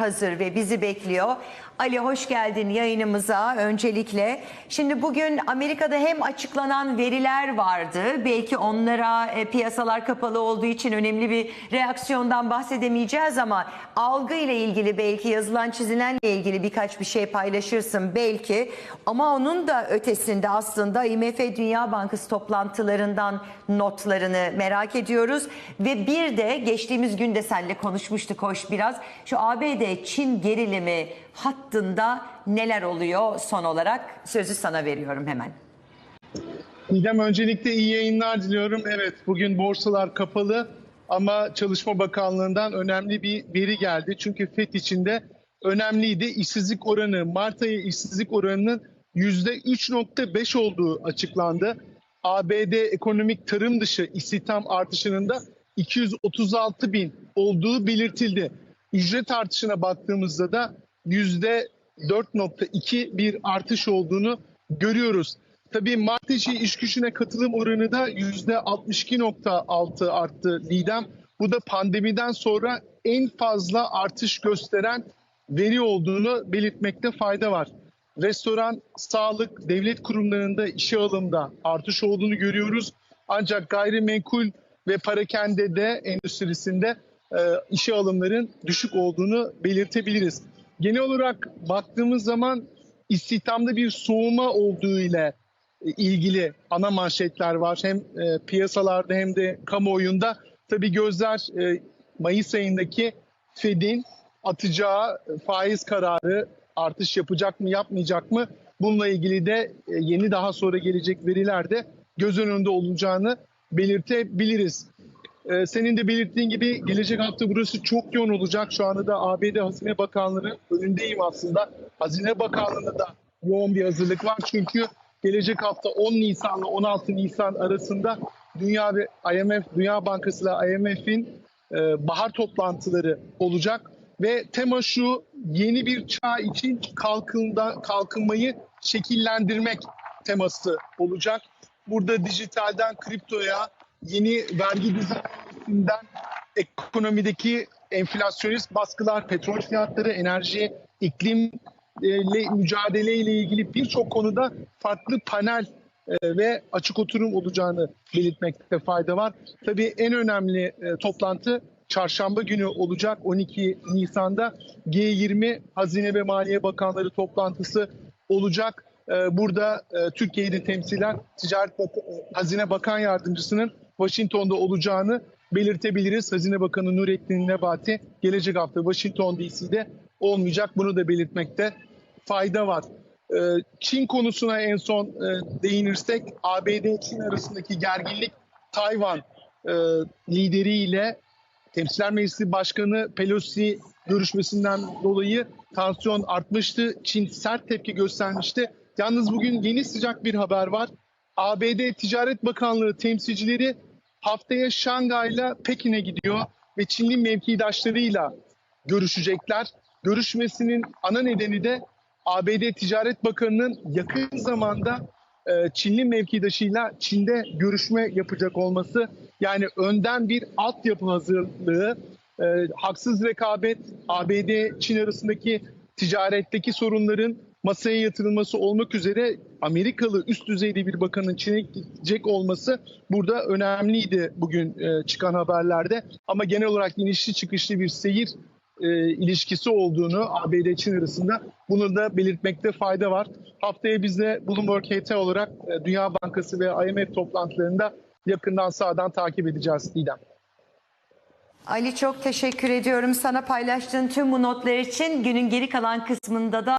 hazır ve bizi bekliyor. Ali hoş geldin yayınımıza öncelikle. Şimdi bugün Amerika'da hem açıklanan veriler vardı. Belki onlara e, piyasalar kapalı olduğu için önemli bir reaksiyondan bahsedemeyeceğiz ama algı ile ilgili belki yazılan çizilenle ilgili birkaç bir şey paylaşırsın belki. Ama onun da ötesinde aslında IMF Dünya Bankası toplantılarından notlarını merak ediyoruz. Ve bir de geçtiğimiz günde seninle konuşmuştuk hoş biraz. Şu ABD-Çin gerilimi hattında neler oluyor son olarak? Sözü sana veriyorum hemen. İdem öncelikle iyi yayınlar diliyorum. Evet bugün borsalar kapalı ama Çalışma Bakanlığı'ndan önemli bir veri geldi. Çünkü FED içinde önemliydi. İşsizlik oranı, Mart ayı işsizlik oranının %3.5 olduğu açıklandı. ABD ekonomik tarım dışı istihdam artışının da 236 bin olduğu belirtildi. Ücret artışına baktığımızda da %4.2 bir artış olduğunu görüyoruz. Tabii Mart içi iş gücüne katılım oranı da %62.6 arttı Didem. Bu da pandemiden sonra en fazla artış gösteren veri olduğunu belirtmekte fayda var. Restoran, sağlık, devlet kurumlarında işe alımda artış olduğunu görüyoruz. Ancak gayrimenkul ve parakende de endüstrisinde işe alımların düşük olduğunu belirtebiliriz. Genel olarak baktığımız zaman istihdamda bir soğuma olduğu ile ilgili ana manşetler var. Hem e, piyasalarda hem de kamuoyunda. Tabii gözler e, Mayıs ayındaki Fed'in atacağı faiz kararı artış yapacak mı yapmayacak mı? Bununla ilgili de e, yeni daha sonra gelecek verilerde göz önünde olacağını belirtebiliriz. Ee, senin de belirttiğin gibi gelecek hafta burası çok yoğun olacak. Şu anda da ABD Hazine Bakanlığı'nın önündeyim aslında. Hazine Bakanlığı'nda da yoğun bir hazırlık var. Çünkü gelecek hafta 10 Nisan ile 16 Nisan arasında Dünya ve IMF, Dünya Bankası ile IMF'in e, bahar toplantıları olacak. Ve tema şu yeni bir çağ için kalkında, kalkınmayı şekillendirmek teması olacak. Burada dijitalden kriptoya, yeni vergi düzenlemesinden ekonomideki enflasyonist baskılar, petrol fiyatları, enerji, iklim ile mücadele ile ilgili birçok konuda farklı panel e, ve açık oturum olacağını belirtmekte fayda var. Tabii en önemli e, toplantı çarşamba günü olacak 12 Nisan'da G20 Hazine ve Maliye Bakanları toplantısı olacak. E, Burada e, Türkiye'yi de temsilen Ticaret Bak- e, Hazine Bakan Yardımcısının Washington'da olacağını belirtebiliriz. Hazine Bakanı Nurettin Nebati gelecek hafta Washington DC'de olmayacak. Bunu da belirtmekte fayda var. Ee, Çin konusuna en son e, değinirsek ABD-Çin arasındaki gerginlik Tayvan e, lideriyle Temsilciler Meclisi Başkanı Pelosi görüşmesinden dolayı tansiyon artmıştı. Çin sert tepki göstermişti. Yalnız bugün yeni sıcak bir haber var. ABD Ticaret Bakanlığı temsilcileri haftaya Şangay'la Pekin'e gidiyor ve Çinli mevkidaşlarıyla görüşecekler. Görüşmesinin ana nedeni de ABD Ticaret Bakanı'nın yakın zamanda e, Çinli mevkidaşıyla Çin'de görüşme yapacak olması. Yani önden bir altyapı hazırlığı, e, haksız rekabet, ABD-Çin arasındaki ticaretteki sorunların masaya yatırılması olmak üzere Amerikalı üst düzeyde bir bakanın Çin'e gidecek olması burada önemliydi bugün e, çıkan haberlerde. Ama genel olarak inişli çıkışlı bir seyir e, ilişkisi olduğunu ABD-Çin arasında bunu da belirtmekte fayda var. Haftaya biz de Bloomberg HT olarak e, Dünya Bankası ve IMF toplantılarında yakından sağdan takip edeceğiz Didem. Ali çok teşekkür ediyorum sana paylaştığın tüm bu notlar için. Günün geri kalan kısmında da